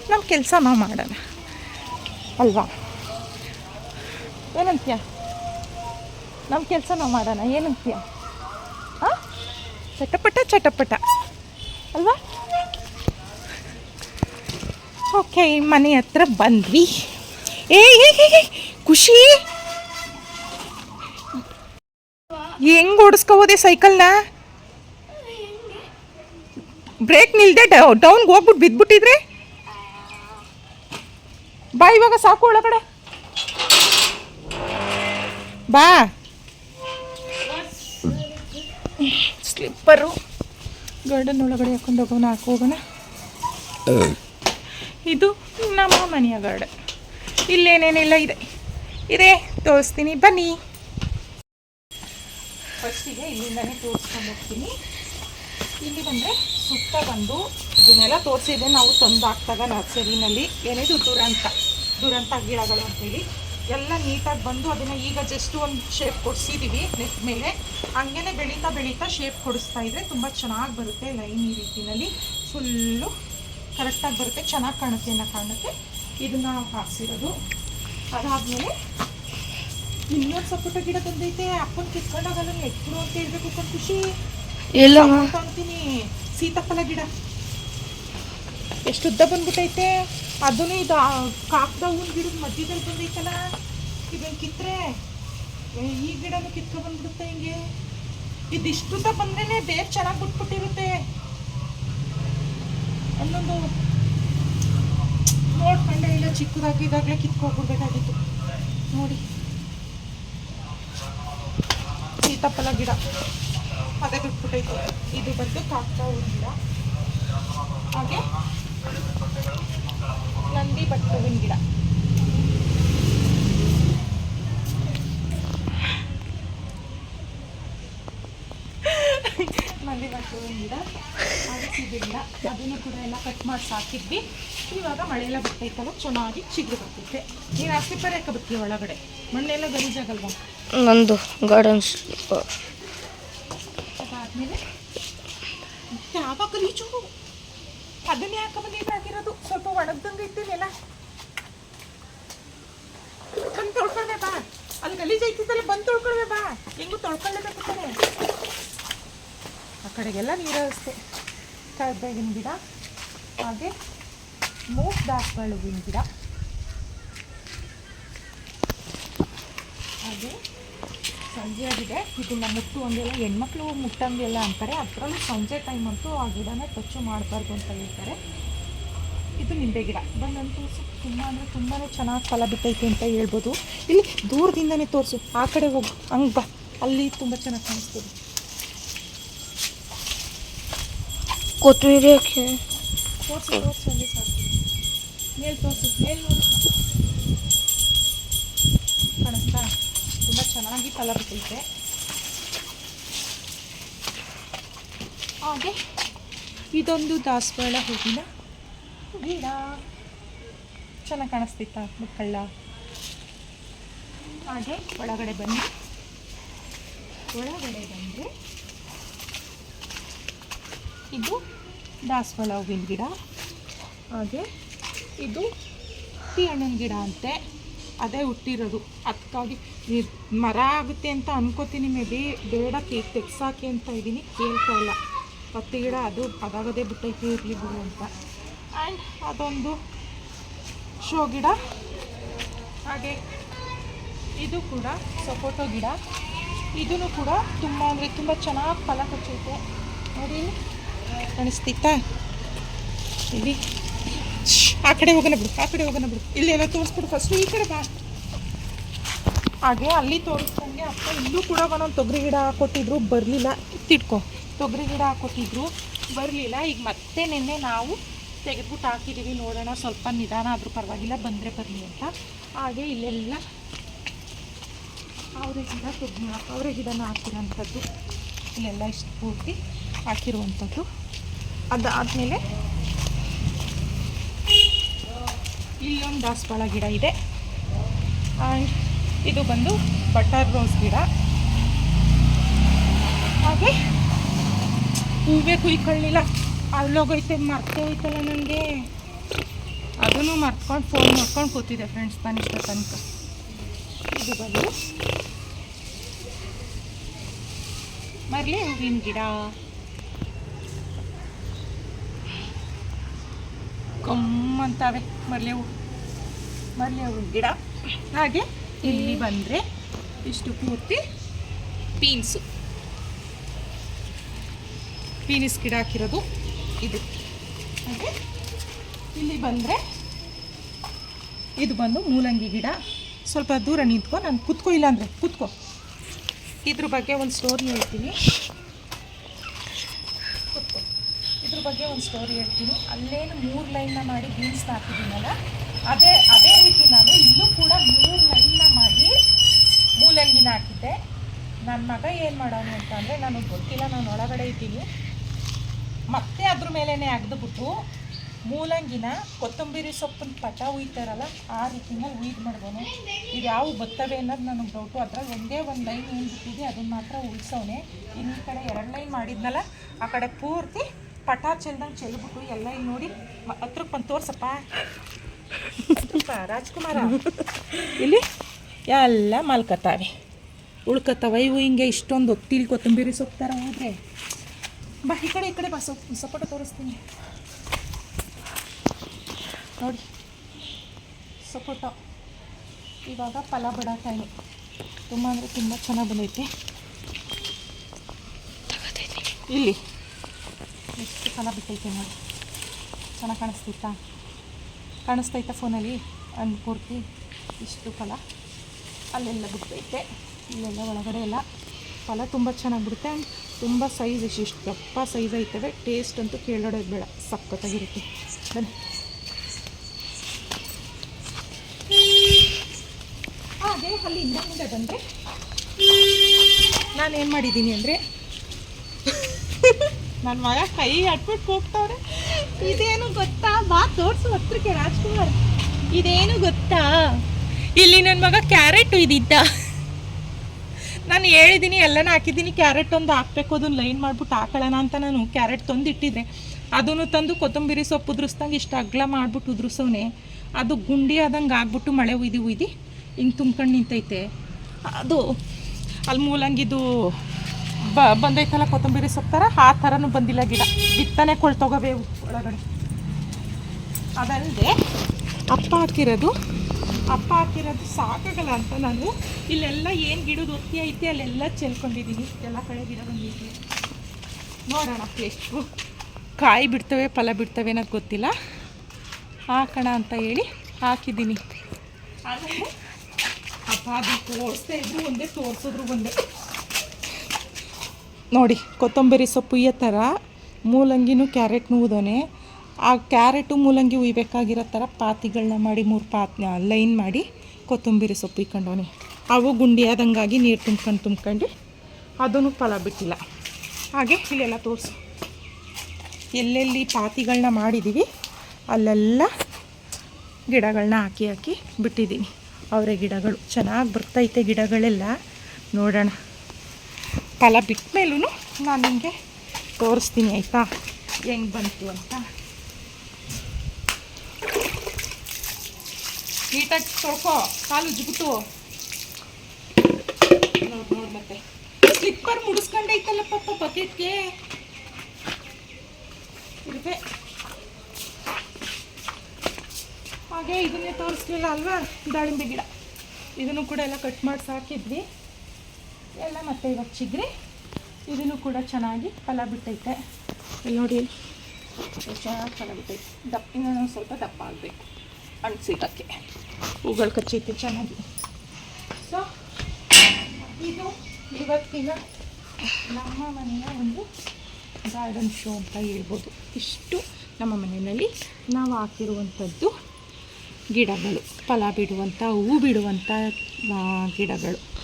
ನಮ್ಮ ಕೆಲಸ ನಾವು ಮಾಡೋಣ. ಅಲ್ವಾ? ಏನಂತೀಯ? ನಮ್ಮ ಕೆಲಸ ನಾವು ಮಾಡೋಣ ಏನಂತೀಯ? ಹಾಂ ಚಟಪಟ ಚಟಪಟ. ಅಲ್ವಾ? ಓಕೆ ಮನೆ ಹತ್ರ ಬಂದ್ವಿ ಏ, ಖುಷಿ? ಹೆಂಗ್ ಓಡಿಸ್ಕೋಬೋದೆ ಸೈಕಲ್ನ ಬ್ರೇಕ್ ನಿಲ್ದೆ ಡೌನ್ಗೆ ಹೋಗ್ಬಿಟ್ಟು ಬಿದ್ದುಬಿಟ್ಟಿದ್ರೆ ಬಾ ಇವಾಗ ಸಾಕು ಒಳಗಡೆ. ಬಾ. ಸ್ಲಿಪ್ಪರು ಗಾರ್ಡನ್ ಒಳಗಡೆ ಹಾಕೊಂಡು ಹೋಗೋಣ ಹಾಕೋಗೋಣ ಹೋಗೋಣ. ಇದು ನಮ್ಮ ಮನೆಯ ಗಾರ್ಡನ್ ಇಲ್ಲೇನೇನೆಲ್ಲ ಇದೆ. ಇದೆ, ತೋರಿಸ್ತೀನಿ, ಬನ್ನಿ. ಫಸ್ಟಿಗೆ ಇಲ್ಲಿಂದನೇ ತೋರಿಸ್ಕೊಂಡು ಹೋಗ್ತೀನಿ. ಇಲ್ಲಿ ಬಂದರೆ ಸುತ್ತ ಬಂದು ಇದನ್ನೆಲ್ಲ ತೋರಿಸಿದೆ ನಾವು ತಂದು ನರ್ಸರಿನಲ್ಲಿ ಏನಿದು ದುರಂತ ದುರಂತ ಗಿಡಗಳು ಅಂತೇಳಿ ಎಲ್ಲ ನೀಟಾಗಿ ಬಂದು ಅದನ್ನು ಈಗ ಜಸ್ಟ್ ಒಂದು ಶೇಪ್ ಕೊಡಿಸಿದ್ದೀವಿ ನೆಟ್ ಮೇಲೆ ಹಂಗೇನೆ ಬೆಳೀತಾ ಬೆಳೀತಾ ಶೇಪ್ ಕೊಡಿಸ್ತಾ ಇದ್ರೆ ತುಂಬ ಚೆನ್ನಾಗಿ ಬರುತ್ತೆ ಲೈನ್ ಈ ರೀತಿನಲ್ಲಿ. ಫುಲ್ಲು ಕರೆಕ್ಟಾಗಿ ಬರುತ್ತೆ, ಚೆನ್ನಾಗಿ ಕಾಣುತ್ತೆ ಅನ್ನೋ ಕಾರಣಕ್ಕೆ ಇದನ್ನು ಹಾಕ್ಸಿರೋದು. ಅದಾದಮೇಲೆ ಇನ್ನೊಂದು ಸಪೋಟ ಗಿಡ ಬಂದೈತೆ ಅಪ್ಪನ ಕಿತ್ಕೊಂಡಾಗಲ್ಲ ಎತ್ಕೊಡು ಅಂತ ಹೇಳ್ಬೇಕು ಕಣ್ ಖುಷಿ. ಎಲ್ಲ ಅಂತೀನಿ ಸೀತಾಫಲ ಗಿಡ. ಎಷ್ಟು ಉದ್ದ ಬಂದ್ಬಿಟ್ಟೈತೆ ಅದನ್ನು ಇದು ಕಾಕದ ಹೂವಿನ ಗಿಡದ ಮಧ್ಯದಲ್ಲಿ ಬಂದೈತಲ್ಲ ಇದನ್ನು ಕಿತ್ತರೆ ಈ ಗಿಡನೂ ಕಿತ್ಕೊ ಬಂದ್ಬಿಡುತ್ತೆ ಹಿಂಗೆ. ಇದಿಷ್ಟು ಉದ್ದ ಬಂದ್ರೇನೆ ಬೇರೆ ಚೆನ್ನಾಗಿ ಬಿಟ್ಬಿಟ್ಟಿರುತ್ತೆ. ಒಂದೊಂದು ನೋಡ್ಕೊಂಡೆ ಇಲ್ಲ ಚಿಕ್ಕದಾಗಿ ಇದಾಗಲೇ ಕಿತ್ಕೊಂಡ್ಬಿಡ್ಬೇಕಾಗಿತ್ತು ನೋಡಿ. ಸೀತಾಫಲ ಗಿಡ. ಅದೇ ಬಿಟ್ಬಿಟ್ಟೈತೆ. ಇದು ಬಂದು ಕಾಕ್ತಾ ಗಿಡ. ಹಾಗೆ ನಂದಿ ಬಟ್ಟು ಹೂವಿನ ಗಿಡ. ಗಿಡ ಗಿಡ ಅದನ್ನು ಕೂಡ ಎಲ್ಲ ಕಟ್ ಮಾಡಿ ಹಾಕಿದ್ವಿ. ಇವಾಗ ಮಳೆಲ್ಲ ಬರ್ತೈತಲ್ಲ ಚೆನ್ನಾಗಿ ಚಿಗುರು ಬರ್ತೈತೆ ನೀನು ಹಸಿ ಪರೆ ಬರ್ತೀವಿ ಒಳಗಡೆ? ಮಣ್ಣೆಲ್ಲ ಗಲೀಜಾಗಲ್ವಾ ನಂದು ಗಾರ್ಡನ್ ಅದಾದ್ಮೇಲೆ ಮತ್ತೆ ಆವಾಗ ರೀಚು ಅದನ್ನೇ ಯಾಕೆ ಬಂದಿದ್ದು ಹಾಕಿರೋದು ಸ್ವಲ್ಪ ಒಣಗ್ದಂಗೆ ನೆಲ ಬಂದು ತೊಳ್ಕೊಳ್ಬೇ ಬಾ. ಅಲ್ಲಿ ಗಲೀಜ್ ಐತಿದ್ದಲ್ಲ ಬಂದು ತೊಳ್ಕೊಳ್ಬೇ ಬಾ. ಹೆಂಗೂ ತೊಳ್ಕೊಳ್ಳೇಬೇಕು ತಾನೆ ಆ ಕಡೆಗೆಲ್ಲ ನೀರು ಅಷ್ಟೇ ಕರ್ಬೇವಿನ ಗಿಡ, ಹಾಗೆ ಮೂಗ್ ದಾಸವಾಳ ಗಿಡ. ಹಾಗೆ ಸಂಜೆ ಆಗಿದೆ. ಇದನ್ನ ಮುಟ್ಟು ಒಂದೆಲ್ಲ ಹೆಣ್ಮಕ್ಳು ಮುಟ್ಟಂಗೆಲ್ಲ ಅಂತಾರೆ. ಅದರಲ್ಲೂ ಸಂಜೆ ಟೈಮ್ ಅಂತೂ ಆ ಗಿಡನ ಟಚ್ಚು ಮಾಡಬಾರ್ದು ಅಂತ ಹೇಳ್ತಾರೆ. ಇದು ನಿಂಬೆ ಗಿಡ. ಬಂದಂತೂ ತುಂಬ ಅಂದರೆ ತುಂಬಾ ಚೆನ್ನಾಗಿ ಫಲ ಬಿಟ್ಟೈತೆ ಅಂತ ಹೇಳ್ಬೋದು. ಇಲ್ಲಿ ದೂರದಿಂದನೇ ತೋರಿಸು. ಆ ಕಡೆ ಹೋಗು. ಹಂಗೆ ಬಾ. ಅಲ್ಲಿ ತುಂಬ ಚೆನ್ನಾಗಿ ಕಾಣಿಸ್ತದೆ. ಕೊತ್ತಂಬರಿ ಹಾಕಿ ತೋರಿಸು ತೋರಿಸು ಅಲ್ಲಿ ಸಾಕು ಮೇಲ್ ತುಂಬ ಚೆನ್ನಾಗಿ ಕಲರ್ ಬಿಟ್ಟಿದೆ ಹಾಗೆ ಇದೊಂದು ದಾಸವಾಳ ಹೂವಿನ ಗಿಡ. ಚೆನ್ನಾಗಿ ಕಾಣಿಸ್ತೈತಾ ಮಕ್ಕಳ ಹಾಗೆ ಒಳಗಡೆ ಬನ್ನಿ. ಒಳಗಡೆ ಬಂದರೆ ಇದು ದಾಸವಾಳ ಹೂವಿನ ಗಿಡ. ಹಾಗೆ ಇದು ಟೀ ಹಣ್ಣಿನ ಗಿಡ ಅಂತೆ. ಅದೇ ಹುಟ್ಟಿರೋದು. ಅದಕ್ಕಾಗಿ ಮರ ಆಗುತ್ತೆ ಅಂತ ಅನ್ಕೋತೀನಿ ಮೇ ಬಿ. ಬೇಡ ಕೇಕ್ ತೆಗ್ಸಾಕಿ ಅಂತ ಇದ್ದೀನಿ. ಕೇಳ್ತಾ ಇಲ್ಲ. ಹತ್ತಿ ಗಿಡ ಅದು ಅದಾಗದೇ ಬಿಟ್ಟೈತೆ ಇರಲಿ ಬಿಡು ಅಂತ. ಆ್ಯಂಡ್ ಅದೊಂದು ಶೋ ಗಿಡ. ಹಾಗೆ ಇದು ಕೂಡ ಸಪೋಟೊ ಗಿಡ. ಇದೂ ಕೂಡ ತುಂಬ ಅಂದರೆ ತುಂಬ ಚೆನ್ನಾಗಿ ಫಲ ಕಚ್ಚೈತೆ ನೋಡಿ. ಇಲ್ಲಿ. ಕಾಣಿಸ್ತೈತಾ ಇಲ್ಲಿ ಆ ಕಡೆ ಹೋಗೋಣ ಬಿಡು, ಆ ಕಡೆ ಹೋಗೋಣ ಬಿಡು. ಇಲ್ಲೆಲ್ಲ ತೋರಿಸ್ಬಿಡು ಫಸ್ಟು ಈ ಕಡೆ ಬಾ. ಹಾಗೆ ಅಲ್ಲಿ ತೋರಿಸ್ದಂಗೆ ಅಪ್ಪ ಇಲ್ಲೂ ಕೂಡ ಒಂದೊಂದು ತೊಗರಿ ಗಿಡ ಹಾಕೊಟ್ಟಿದ್ರು ಬರಲಿಲ್ಲ. ಕಿತ್ತಿಟ್ಕೊ ತೊಗರಿ ಗಿಡ ಹಾಕೊಟ್ಟಿದ್ರು ಬರಲಿಲ್ಲ. ಈಗ ಮತ್ತೆ ನಿನ್ನೆ ನಾವು ತೆಗೆದ್ಬಿಟ್ಟು ಹಾಕಿದ್ದೀವಿ ನೋಡೋಣ, ಸ್ವಲ್ಪ ನಿಧಾನ ಆದರೂ ಪರವಾಗಿಲ್ಲ, ಬಂದರೆ ಬರಲಿ ಅಂತ. ಹಾಗೆ ಇಲ್ಲೆಲ್ಲ ಅವರೆ ಗಿಡ ತೊಗರಿ ಅವರೆ ಗಿಡನ ಹಾಕಿರೋಂಥದ್ದು. ಇಲ್ಲೆಲ್ಲ ಇಷ್ಟು ಪೂರ್ತಿ ಹಾಕಿರುವಂಥದ್ದು. ಅದಾದಮೇಲೆ ಇಲ್ಲೊಂದು ದಾಸವಾಳ ಗಿಡ ಇದೆ. ಆ್ಯಂಡ್ ಇದು ಬಂದು ಬಟರ್ ರೋಸ್ ಗಿಡ. ಹಾಗೆ ಹೂವೇ ಕುಯ್ಕೊಳ್ಳಿಲ್ಲ. ಅಲ್ಲೋಗೈತೆ ಮರ್ತೇ ಹೋಯ್ತಲ್ಲ ನನಗೆ ಅದನ್ನು ಮರ್ತ್ಕೊಂಡು ಫೋನ್ ಮಾಡ್ಕೊಂಡು ಕೂತಿದ್ದೆ ಫ್ರೆಂಡ್ಸ್ ನಾನು ತನಕ. ಇದು ಬಂದು ಮರಳಿ ಹೂವಿನ ಗಿಡ. ಕಮ್ಮಂತಾವೆ ಮರಳೆ ಹೂವಿನ ಗಿಡ. ಹಾಗೆ ಇಲ್ಲಿ ಬಂದರೆ ಇಷ್ಟು ಪೂರ್ತಿ ಪೀನ್ಸು ಪೀನಿಸ್ ಗಿಡ ಹಾಕಿರೋದು ಇದು. ಹಾಗೆ ಇಲ್ಲಿ ಬಂದರೆ ಇದು ಬಂದು ಮೂಲಂಗಿ ಗಿಡ. ಸ್ವಲ್ಪ ದೂರ ನಿಂತ್ಕೊ. ನಾನು ಕುತ್ಕೋ ಇಲ್ಲ ಅಂದರೆ ಕುತ್ಕೋ. ಇದ್ರ ಬಗ್ಗೆ ಒಂದು ಸ್ಟೋರಿ ಹೇಳ್ತೀನಿ ಕುತ್ಕೋ ಇದ್ರ ಬಗ್ಗೆ ಒಂದು ಸ್ಟೋರಿ ಹೇಳ್ತೀನಿ. ಅಲ್ಲೇನು ಮೂರು ಲೈನ್ನ ಮಾಡಿ ಬೀನ್ಸ್ನ ಹಾಕಿದ್ದೀನಲ್ಲ ಅದೇ ಅದೇ ರೀತಿ ನಾನು ಇಲ್ಲೂ ಕೂಡ ಮೂರು ಲೈನ್ನ ಮಾಡಿ ಮೂಲಂಗಿನ ಹಾಕಿದ್ದೆ ನನ್ನ ಮಗ ಏನು ಮಾಡೋನು ಅಂತ ಅಂದರೆ, ನನಗೆ ಗೊತ್ತಿಲ್ಲ, ನಾನು ಒಳಗಡೆ ಇದ್ದೀನಿ. ಮತ್ತೆ ಅದ್ರ ಮೇಲೇ ಅಗ್ದುಬಿಟ್ಟು ಮೂಲಂಗಿನ ಕೊತ್ತಂಬರಿ ಸೊಪ್ಪಿನ ಪಟ ಉಯ್ತಾರಲ್ಲ ಆ ರೀತಿನಲ್ಲಿ ಉಯ್ದು ಮಾಡ್ಬೋನು ಇದು ಯಾವ ಬತ್ತವೆ ಅನ್ನೋದು ನನಗೆ ಡೌಟು ಅದ್ರಲ್ಲಿ ಒಂದೇ ಒಂದು ಲೈನ್ ಏನು ಬಿಟ್ಟಿದೆ ಅದನ್ನ ಮಾತ್ರ ಉಳಿಸೋನೆ ಇನ್ನು ಕಡೆ ಎರಡು ಲೈನ್ ಮಾಡಿದ್ನಲ್ಲ, ಆ ಕಡೆ ಪೂರ್ತಿ ಪಟ ಚೆಲ್ದಂಗೆ ಚೆಲ್ಬಿಟ್ಟು ಎಲ್ಲ ಇಲ್ಲಿ ನೋಡಿ ಹತ್ರಕ್ಕೆ ಬಂದು ತೋರ್ಸಪ್ಪ. ರಾಜ್ಕುಮಾರ. ಇಲ್ಲಿ ಎಲ್ಲ ಮಲ್ಕತ್ತಾವೆ. ಉಳ್ಕತ್ತಾವ, ಇವು ಹಿಂಗೆ ಇಷ್ಟೊಂದು ಒತ್ತಿಲಿ ಕೊತ್ತಂಬರಿ ಸೊಪ್ತಾರ ಹೋದ್ರೆ. ಬಾ, ಈ ಕಡೆ ಈ ಕಡೆ ಬಾ ಸೊಪ್ಪು ಸಪೋಟ ತೋರಿಸ್ತೀನಿ. ನೋಡಿ. ಸಪೋಟ ಇವಾಗ ಫಲ ಬಿಡ ಟೈಮು ತುಂಬ ಅಂದರೆ ತುಂಬ ಚೆನ್ನಾಗಿ ಬಂದೈತೆ. ಇಲ್ಲಿ. ಎಷ್ಟು ಫಲ ಬಿಟ್ಟೈತೆ ನೋಡಿ. ಚೆನ್ನಾಗಿ ಕಾಣಿಸ್ತೈತಾ ಕಾಣಿಸ್ತೈತಾ ಫೋನಲ್ಲಿ? ಅಂದು ಪೂರ್ತಿ ಇಷ್ಟು ಫಲ? ಅಲ್ಲೆಲ್ಲ ಬಿಟ್ಟೈತೆ. ಇಲ್ಲೆಲ್ಲ ಒಳಗಡೆ ಎಲ್ಲ ಫಲ ತುಂಬ ಚೆನ್ನಾಗಿ ಬಿಡುತ್ತೆ ಆ್ಯಂಡ್ ತುಂಬ ಸೈಜ್ ಇಷ್ಟು ದಪ್ಪ ಸೈಜ್ ಐತವೆ. ಟೇಸ್ಟ್ ಅಂತೂ ಕೇಳೋಡೋದು ಬೇಡ. ಸಖತ್ತಾಗಿರುತ್ತೆ. ಬನ್ನಿ. ಅದೇ ಅಲ್ಲಿ ಹಿಂದೆ ಮುಂದೆ ಬಂದರೆ ನಾನು ಏನು ಮಾಡಿದ್ದೀನಿ ಅಂದರೆ ನನ್ನ ಮಗ ಕೈ ಅಟ್ಬಿಟ್ಟು ಹೋಗ್ತಾವ್ರೆ ಇದೇನು ಗೊತ್ತಾ? ಬಾ, ತೋರಿಸು ಹತ್ರಕ್ಕೆ ರಾಜ್ಕುಮಾರ್. ಇದೇನು ಗೊತ್ತಾ? ಇಲ್ಲಿ ನನ್ನ ಮಗ ಕ್ಯಾರೆಟ್ ಇದ್ದಿದ್ದ ನಾನು ಹೇಳಿದ್ದೀನಿ ಎಲ್ಲನೂ ಹಾಕಿದ್ದೀನಿ ಕ್ಯಾರೆಟ್ ಒಂದು ಹಾಕ್ಬೇಕು, ಅದನ್ನು ಲೈನ್ ಮಾಡ್ಬಿಟ್ಟು ಹಾಕೊಳ್ಳೋಣ ಅಂತ ನಾನು ಕ್ಯಾರೆಟ್ ತಂದು ಇಟ್ಟಿದ್ದೆ ಅದನ್ನು ತಂದು ಕೊತ್ತಂಬರಿ ಸೊಪ್ಪು ಉದುರಿಸ್ದಂಗೆ ಇಷ್ಟು ಅಗ್ಲ ಮಾಡ್ಬಿಟ್ಟು ಉದುರಿಸೋನೆ. ಅದು ಗುಂಡಿ ಆದಂಗೆ ಆಗ್ಬಿಟ್ಟು ಮಳೆ ಉಯ್ದು ಉಯ್ದು ಹಿಂಗೆ ತುಂಬ್ಕೊಂಡು ನಿಂತೈತೆ. ಅದು ಅಲ್ಲಿ ಮೂಲಂಗಿದು ಬ, ಬಂದೈತಲ್ಲ ಕೊತ್ತಂಬರಿ ಸೊಪ್ಪು ಥರ ಆ ಥರನೂ ಬಂದಿಲ್ಲ ಗಿಡ. ಬಿತ್ತನೆ ಕೊಳ್ತೋಗಬೇವು ಒಳಗಡೆ. ಅದಲ್ಲದೆ, ಅಪ್ಪ ಹಾಕಿರೋದು ಅಪ್ಪ ಹಾಕಿರೋದು ಸಾಕಾಗಲ್ಲ ಅಂತ ನಾನು ಇಲ್ಲೆಲ್ಲ ಏನು ಗಿಡದ ಒತ್ತಿ ಐತೆ ಅಲ್ಲೆಲ್ಲ ಚೆಲ್ಕೊಂಡಿದ್ದೀನಿ ಎಲ್ಲ ಕಡೆ ಗಿಡ ಬಂದಿದ್ದೀನಿ ನೋಡೋಣ, ಎಷ್ಟು ಕಾಯಿ ಬಿಡ್ತವೆ, ಫಲ ಬಿಡ್ತವೆ ಅನ್ನೋದು ಗೊತ್ತಿಲ್ಲ. ಹಾಕೋಣ ಅಂತ ಹೇಳಿ ಹಾಕಿದ್ದೀನಿ. ಆದರೆ, ಅಪ್ಪ ಅದು ತೋರಿಸ್ತಾ ಇದ್ರು, ಒಂದೇ ತೋರಿಸಿದ್ರು ಒಂದೇ. ನೋಡಿ, ಕೊತ್ತಂಬರಿ ಸೊಪ್ಪು ಈ ಥರ, ಮೂಲಂಗಿನೂ ಕ್ಯಾರೆಟ್ನೂ ಉದೋನೆ ಆ ಕ್ಯಾರೆಟು ಮೂಲಂಗಿ ಉಯ್ಬೇಕಾಗಿರೋ ಥರ ಪಾತಿಗಳನ್ನ ಮಾಡಿ, ಮೂರು ಪಾತ್ ಲೈನ್ ಮಾಡಿ ಕೊತ್ತಂಬರಿ ಸೊಪ್ಪು ಇಕ್ಕೊಂಡೋನೆ ಅವು ಗುಂಡಿ ಆದಂಗಾಗಿ ನೀರು ತುಂಬ್ಕೊಂಡು ತುಂಬ್ಕೊಂಡು ಅದನ್ನು ಫಲ ಬಿಟ್ಟಿಲ್ಲ. ಹಾಗೆ ಇಲ್ಲೆಲ್ಲ ತೋರಿಸು. ಎಲ್ಲೆಲ್ಲಿ ಪಾತಿಗಳನ್ನ ಮಾಡಿದ್ದೀವಿ ಅಲ್ಲೆಲ್ಲ ಗಿಡಗಳನ್ನ ಹಾಕಿ ಹಾಕಿ ಬಿಟ್ಟಿದ್ದೀನಿ ಅವರೇ ಗಿಡಗಳು. ಚೆನ್ನಾಗಿ ಬರ್ತೈತೆ ಗಿಡಗಳೆಲ್ಲ. ನೋಡೋಣ. ಫಲ ಬಿಟ್ಟ ಮೇಲೂ ನಾನು ನಿಮಗೆ ತೋರಿಸ್ತೀನಿ, ಆಯಿತಾ? ಹೆಂಗೆ ಬಂತು ಅಂತ. ನೀಟಾಗಿ ತೊಳ್ಕೊ, ಕಾಲು ಉಜ್ಬಿಟ್ಟು ನೋಡಿ ನೋಡಿ ಮತ್ತೆ. ಸ್ಲಿಪ್ಪರ್ ಮುಡಿಸ್ಕೊಂಡೈತಲ್ಲ ಪಾಪ ಬಕೆಟ್ಗೆ. ಹಾಗೆ ಇದನ್ನೇ ತೋರಿಸ್ಲಿಲ್ಲ ಅಲ್ವಾ? ದಾಳಿಂಬೆ ಗಿಡ. ಇದನ್ನು ಕೂಡ ಎಲ್ಲ ಕಟ್ ಮಾಡಿ ಸಾಕಿದ್ವಿ. ಎಲ್ಲ ಮತ್ತೆ ಇವಾಗ ಚಿಗ್ರಿ. ಇದನ್ನು ಕೂಡ ಚೆನ್ನಾಗಿ ಫಲ ಬಿಟ್ಟೈತೆ. ಇಲ್ಲಿ ನೋಡಿ. ಚೆನ್ನಾಗಿ ಫಲ ಬಿಟ್ಟೈತೆ. ದಪ್ಪ ಇನ್ನೂ ಸ್ವಲ್ಪ ದಪ್ಪ ಆಗಬೇಕು. ಹಣ್ಣು ಸಿಗೋಕ್ಕೆ ಹೂಗಳು ಕಚ್ಚೈತೆ ಚೆನ್ನಾಗಿ. ಸೊ ಇದು ಇವತ್ತಿನ ನಮ್ಮ ಮನೆಯ ಒಂದು ಗಾರ್ಡನ್ ಶೋ ಅಂತ ಹೇಳ್ಬೋದು. ಇಷ್ಟು ನಮ್ಮ ಮನೆಯಲ್ಲಿ ನಾವು ಹಾಕಿರುವಂಥದ್ದು ಗಿಡಗಳು. ಫಲ ಬಿಡುವಂಥ ಹೂ ಬಿಡುವಂಥ ಗಿಡಗಳು.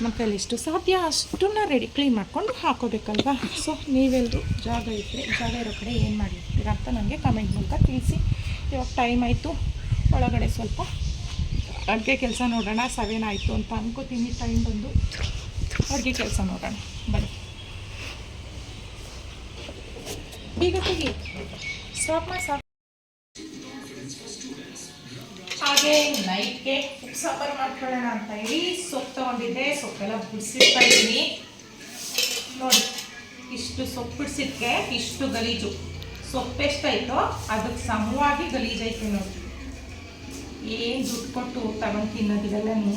ನಮ್ಮ ಕೈಲಿ ಎಷ್ಟು ಸಾಧ್ಯ, ಅಷ್ಟನ್ನ ರೆಡಿ ಕ್ಲೀನ್ ಮಾಡಿಕೊಂಡು ಹಾಕೋಬೇಕಲ್ವಾ? ಸೊ ನೀವೆಲ್ಲರೂ ಜಾಗ ಇದ್ದರೆ ಜಾಗ ಇರೋ ಕಡೆ ಏನು ಮಾಡಿರ್ತೀರ ಅಂತ ನನಗೆ ಕಮೆಂಟ್ ಮೂಲಕ ತಿಳಿಸಿ. ಇವಾಗ ಟೈಮ್ ಆಯಿತು. ಒಳಗಡೆ ಸ್ವಲ್ಪ ಅಡುಗೆ ಕೆಲಸ ನೋಡೋಣ, ಸೆವೆನ್ ಆಯಿತು ಅಂತ ಅನ್ಕೋತೀನಿ. ಟೈಮ್ ಬಂದು ಅಡುಗೆ ಕೆಲಸ ನೋಡೋಣ. ಬನ್ನಿ. ಈಗ ಸ್ಟಾಪ್ ಮಾಡಿ ಸಾಕು ಹಾಗೆ ನೈಟ್ಗೆ ಸಾಂಬಾರು ಮಾಡ್ಕೊಳ್ಳೋಣ ಅಂತ ಹೇಳಿ ಸೊಪ್ಪು ತೊಗೊಂಡಿದ್ದೆ. ಸೊಪ್ಪೆಲ್ಲ ಬಿಡಿಸಿರ್ತಾ ಇದ್ದೀನಿ. ನೋಡಿ, ಇಷ್ಟು ಸೊಪ್ಪು ಬಿಡಿಸಿದ್ಕೆ ಇಷ್ಟು ಗಲೀಜು. ಸೊಪ್ಪು ಎಷ್ಟಾಯ್ತೋ ಅದಕ್ಕೆ ಸಮವಾಗಿ ಗಲೀಜೈತೆ ನೋಡಿ. ಏನು ದುಡ್ಡು ಕೊಟ್ಟು ತಗೊಂಡು ತಿನ್ನೋದಿವೆಲ್ಲನೂ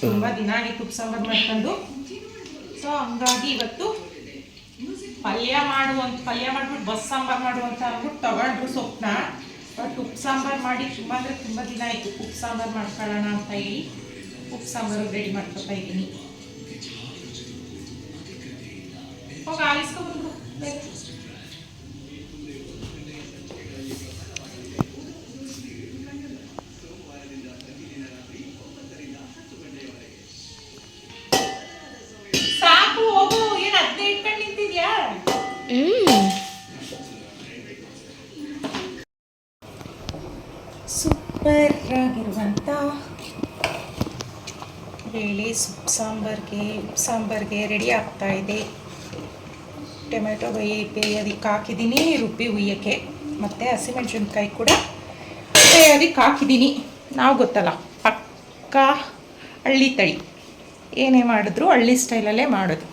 ತುಂಬ ದಿನ ಆಗಿತ್ತು ಉಪ್ಪು ಸಾಂಬಾರು ಮಾಡ್ಕೊಂಡು. ಸೊ ಹಂಗಾಗಿ ಇವತ್ತು ಪಲ್ಯ ಮಾಡುವಂತ, ಪಲ್ಯ ಮಾಡ್ಬಿಟ್ಟು ಬಸ್ ಸಾಂಬಾರು ಮಾಡುವಂತ ಅಂದ್ಬಿಟ್ಟು ತಗೊಂಡ್ರು ಸೊಪ್ಪನ್ನ. ಬಟ್ ಉಪ್ಪು ಸಾಂಬಾರು ಮಾಡಿ ತುಂಬ ಅಂದರೆ ತುಂಬ ದಿನ ಆಯಿತು. ಉಪ್ಪು ಸಾಂಬಾರು ಮಾಡ್ಕೊಳ್ಳೋಣ ಅಂತ ಹೇಳಿ ಉಪ್ಪು ಸಾಂಬಾರು ರೆಡಿ ಮಾಡ್ಕೊತಾ ಇದ್ದೀನಿ. ಸಾಕು, ಹೋಗು. ಏನು ಹದಿನೈದು ಇಟ್ಕೊಂಡು ನಿಂತಿದ್ಯಾ? ಸೂಪರ್ ಆಗಿರುವಂಥ ಬೇಳೆ ಸೊಪ್ಪು ಸಾಂಬಾರಿಗೆ ಸಾಂಬಾರಿಗೆ ರೆಡಿ ಆಗ್ತಾ ಇದೆ. ಟೊಮೆಟೊ ಬೇಯಿಪೇ ಅದಕ್ಕೆ ಹಾಕಿದ್ದೀನಿ. ರುಬ್ಬಿ ಹುಯ್ಯೋಕ್ಕೆ. ಮತ್ತು ಹಸಿಮೆಣ್ಸಿನ್ಕಾಯಿ ಕೂಡ ಬೇಯೋದಕ್ಕೆ ಹಾಕಿದ್ದೀನಿ. ನಾವು ಗೊತ್ತಲ್ಲ, ಪಕ್ಕ ಹಳ್ಳಿ ತಳಿ. ಏನೇ ಮಾಡಿದ್ರು ಹಳ್ಳಿ ಸ್ಟೈಲಲ್ಲೇ ಮಾಡೋದು.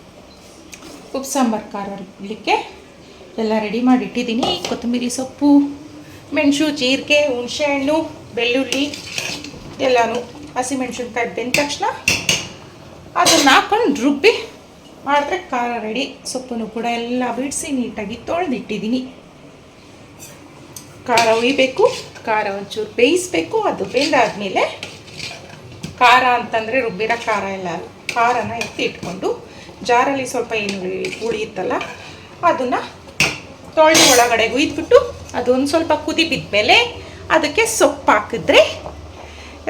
ಉಪ್ಪು, ಸಾಂಬಾರು, ಖಾರ ರುಬ್ಲಿಕ್ಕೆ ಎಲ್ಲ ರೆಡಿ ಮಾಡಿ ಇಟ್ಟಿದ್ದೀನಿ ಕೊತ್ತಂಬರಿ ಸೊಪ್ಪು, ಮೆಣಸು, ಜೀರಿಗೆ ಹುಣಸೆಹಣ್ಣು ಬೆಳ್ಳುಳ್ಳಿ, ಎಲ್ಲನೂ ಹಸಿಮೆಣ್ಸಿನ್ಕಾಯಿ ಬೆಂದ ತಕ್ಷಣ ಅದನ್ನ ಹಾಕೊಂಡು ರುಬ್ಬಿ ಮಾಡಿದ್ರೆ ಖಾರ ರೆಡಿ ಸೊಪ್ಪನ್ನು ಕೂಡ ಎಲ್ಲ ಬಿಡಿಸಿ ನೀಟಾಗಿ ತೊಳೆದಿಟ್ಟಿದ್ದೀನಿ ಖಾರ ಉಯ್ಬೇಕು ಖಾರ ಒಂಚೂರು ಬೇಯಿಸ್ಬೇಕು ಅದು ಬೆಂದಾದ್ಮೇಲೆ ಖಾರ ಅಂತಂದರೆ ರುಬ್ಬಿರೋ ಖಾರ ಎಲ್ಲ. ಖಾರನ ಎತ್ತಿ ಇಟ್ಕೊಂಡು ಜಾರಲ್ಲಿ ಸ್ವಲ್ಪ ಏನು ಉಳಿ- ಉಳಿಯುತ್ತಲ್ಲ, ಅದನ್ನು ತೊಳೆದು ಒಳಗಡೆ ಹುಯ್ದ್ಬಿಟ್ಟು ಅದೊಂದು ಸ್ವಲ್ಪ ಕುದಿ ಬಿದ್ಮೇಲೆ ಅದಕ್ಕೆ ಸೊಪ್ಪು ಹಾಕಿದ್ರೆ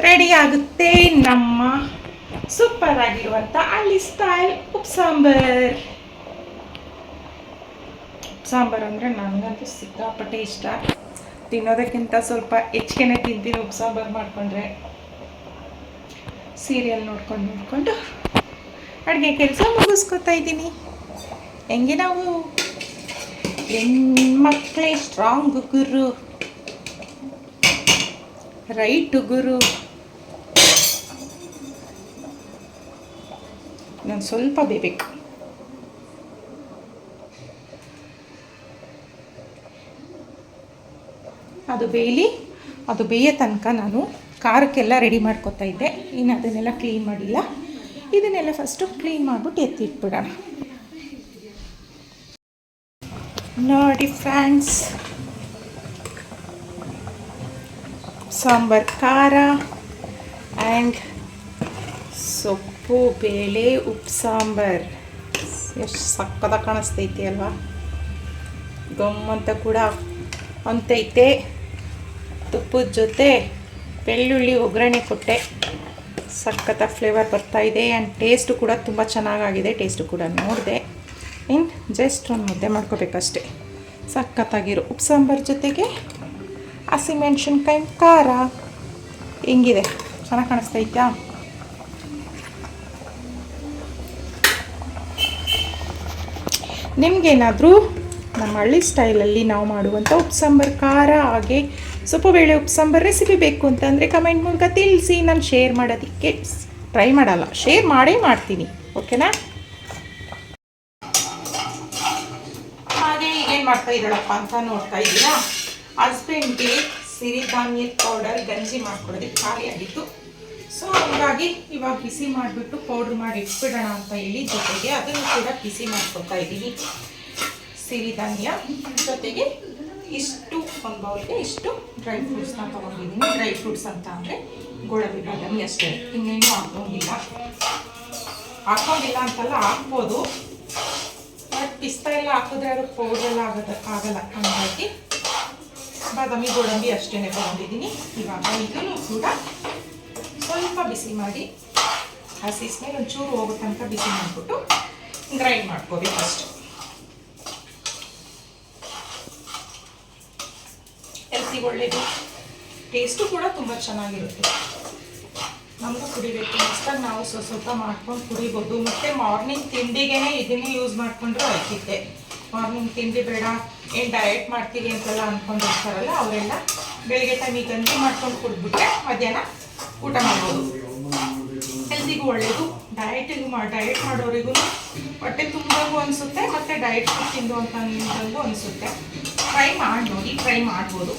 ರೆಡಿ ಆಗುತ್ತೆ ನಮ್ಮ ಸೂಪರ್ ಆಗಿರುವಂಥ ಹಳ್ಳಿ ಸ್ಟೈಲ್ ಉಪ್ಪು ಸಾಂಬಾರ್. ಅಂದರೆ ನನಗಂತೂ ಸಿಕ್ಕಾಪಟ್ಟೆ ಇಷ್ಟ. ತಿನ್ನೋದಕ್ಕಿಂತ ಸ್ವಲ್ಪ ಹೆಚ್ಚಿಗೆನೆ ತಿಂತೀನಿ ಉಪ್ ಸಾಂಬಾರು ಮಾಡಿಕೊಂಡ್ರೆ. ಸೀರಿಯಲ್ ನೋಡ್ಕೊಂಡು ನೋಡಿಕೊಂಡು ಅಡುಗೆ ಕೆಲಸ ಮುಗಿಸ್ಕೊತಾ ಇದ್ದೀನಿ. ಹೆಂಗೆ ನಾವು? ಹೆಣ್ಮಕ್ಳೇ ಸ್ಟ್ರಾಂಗ್ ಗುರು. ರೈಟ್ ಗುರು. ನಾನು ಸ್ವಲ್ಪ ಬೇಬೇಕು ಅದು ಬೇಯಲಿ, ಅದು ಬೇಯೋ ತನಕ ನಾನು ಖಾರಕ್ಕೆಲ್ಲ ರೆಡಿ ಮಾಡ್ಕೊತಾ ಇದ್ದೆ. ಇನ್ನು ಅದನ್ನೆಲ್ಲ ಕ್ಲೀನ್ ಮಾಡಿಲ್ಲ. ಇದನ್ನೆಲ್ಲ ಫಸ್ಟು ಕ್ಲೀನ್ ಮಾಡಿಬಿಟ್ಟು ಎತ್ತಿಟ್ಬಿಡೋಣ. ನೋಡಿ ಫ್ರೆಂಡ್ಸ್ ಸಾಂಬಾರ್, ಖಾರ ಆ್ಯಂಡ್ ಸೊಪ್ಪು, ಬೇಳೆ, ಉಪ್ಪು, ಸಾಂಬಾರ್. ಎಷ್ಟು ಸಕ್ಕದ ಕಾಣಿಸ್ತೈತಿ ಅಲ್ವಾ? ಗಮ್ ಅಂತ ಕೂಡ ಅಂತೈತೆ ತುಪ್ಪದ ಜೊತೆ ಬೆಳ್ಳುಳ್ಳಿ, ಒಗ್ಗರಣೆ ಕೊಟ್ಟೆ. ಸಖತ್ತ ಫ್ಲೇವರ್ ಬರ್ತಾ ಇದೆ ಆ್ಯಂಡ್ ಟೇಸ್ಟು ಕೂಡ ತುಂಬ ಚೆನ್ನಾಗಾಗಿದೆ. ಟೇಸ್ಟು ಕೂಡ ನೋಡಿದೆ. ಇನ್ನು ಜಸ್ಟ್ ಒಂದು ಮುದ್ದೆ ಮಾಡ್ಕೋಬೇಕಷ್ಟೆ. ಸಖತ್ತಾಗಿರೋ ಉಪ್ಪು, ಸಾಂಬಾರು ಜೊತೆಗೆ ಹಸಿಮೆಣ್ಸಿನ್ಕಾಯಿ ಖಾರ ಹೆಂಗಿದೆ? ಚೆನ್ನಾಗಿ ಕಾಣಿಸ್ತೈತಾ ನಿಮಗೇನಾದರೂ ನಮ್ಮ ಹಳ್ಳಿ ಸ್ಟೈಲಲ್ಲಿ ನಾವು ಮಾಡುವಂಥ ಉಪ್ಪು ಸಾಂಬಾರು ಖಾರ ಹಾಗೆ ಸೊಪ್ಪು ಬೇಳೆ ಉಪ್ಪು ಸಾಂಬಾರು ರೆಸಿಪಿ ಬೇಕು ಅಂತಂದರೆ ಕಮೆಂಟ್ ಮೂಲಕ ತಿಳಿಸಿ, ನಾನು ಶೇರ್ ಮಾಡೋದಕ್ಕೆ ಟ್ರೈ ಮಾಡಲ್ಲ. ಶೇರ್ ಮಾಡೇ ಮಾಡ್ತೀನಿ. ಓಕೆನಾ ಹಾಗೆ ಈಗೇನು ಮಾಡ್ತಾ ಇದ್ದಾಳಪ್ಪ ಅಂತ ನೋಡ್ತಾ ಇದ್ದೀರಾ? ಹಸ್ಬೆಂಡ್ಗೆ ಸಿರಿಧಾನ್ಯದ ಪೌಡರ್ ಗಂಜಿ ಮಾಡ್ಕೊಡೋದಕ್ಕೆ ಖಾಲಿ ಆಗಿತ್ತು. ಸೊ ಹಂಗಾಗಿ ಇವಾಗ ಬಿಸಿ ಮಾಡಿಬಿಟ್ಟು ಪೌಡ್ರ್ ಮಾಡಿ ಇಟ್ಬಿಡೋಣ ಅಂತ ಹೇಳಿ ಜೊತೆಗೆ ಅದನ್ನು ಕೂಡ ಬಿಸಿ ಮಾಡ್ಕೊತಾ ಇದ್ದೀನಿ ಸಿರಿಧಾನ್ಯ ಜೊತೆಗೆ ಇಷ್ಟು ಒಂದು ಬೌಲ್ಗೆ ಇಷ್ಟು ಡ್ರೈ ಫ್ರೂಟ್ಸ್ನ ತೊಗೊಂಡಿದ್ದೀನಿ. ಡ್ರೈ ಫ್ರೂಟ್ಸ್ ಅಂತ ಅಂದರೆ ಗೋಡಂಬಿ ಬಾದಾಮಿ ಅಷ್ಟೇ. ಇನ್ನೇನು ಹಾಕೋಂಗಿಲ್ಲ ಹಾಕೋಂಗಿಲ್ಲ ಅಂತಲ್ಲ ಹಾಕ್ಬೋದು. ಬಟ್ ಪಿಸ್ತಾ ಎಲ್ಲ ಹಾಕಿದ್ರೆ ಅದು ಪೌಡ್ರೆಲ್ಲ ಆಗೋದ ಆಗಲ್ಲ. ಹಂಗಾಗಿ ಬಾದಾಮಿ ಗೋಡಂಬಿ ಅಷ್ಟೇ ತಗೊಂಡಿದ್ದೀನಿ ಇವಾಗ ಇದನ್ನು ಕೂಡ ಸ್ವಲ್ಪ ಬಿಸಿ ಮಾಡಿ ಹಸಿ ಸ್ಮೇಲೆ ಒಂಚೂರು ಹೋಗೋ ತನಕ ಬಿಸಿ ಮಾಡಿಬಿಟ್ಟು ಗ್ರೈಂಡ್ ಮಾಡ್ಕೋಬೇಕು ಫಸ್ಟ್ ಹೆಲ್ತಿಗೆ ಒಳ್ಳೇದು. ಟೇಸ್ಟು ಕೂಡ ತುಂಬ ಚೆನ್ನಾಗಿರುತ್ತೆ. ನಮಗೂ ಕುಡಿಬೇಕು. ಅಷ್ಟಾಗಿ ನಾವು ಸ್ವಲ್ಪ ಸ್ವಲ್ಪ ಮಾಡ್ಕೊಂಡು ಕುಡಿಬೋದು. ಮತ್ತು ಮಾರ್ನಿಂಗ್ ತಿಂಡಿಗೆನೇ ಇದನ್ನೇ ಯೂಸ್ ಮಾಡಿಕೊಂಡ್ರೆ ಆಯ್ತಿದ್ದೆ ಮಾರ್ನಿಂಗ್ ತಿಂಡಿ ಬೇಡ ಏನು ಡಯಟ್ ಮಾಡ್ತೀವಿ ಅಂತೆಲ್ಲ ಅಂದ್ಕೊಂಡಿರ್ತಾರಲ್ಲ ಅವರೆಲ್ಲ ಬೆಳಿಗ್ಗೆ ಟೈಮಿಗೆ ಗಂಜಿ ಮಾಡ್ಕೊಂಡು ಕುಡಿದ್ಬಿಟ್ರೆ ಮಧ್ಯಾಹ್ನ ಊಟ ಮಾಡ್ಬೋದು. ಹೆಲ್ತಿಗೂ ಒಳ್ಳೆಯದು ಡಯಟಿಗೂ ಮಾ ಡಯಟ್ ಮಾಡೋರಿಗೂ ಹೊಟ್ಟೆ ತುಂಬಾಗೂ ಅನಿಸುತ್ತೆ, ಮತ್ತು ಡಯಟ್ ತಿಂದು ಅಂತ ಅನಿಸುತ್ತೆ. ಟ್ರೈ ಮಾಡಿ ನೋಡಿ ಟ್ರೈ ಮಾಡ್ಬೋದು.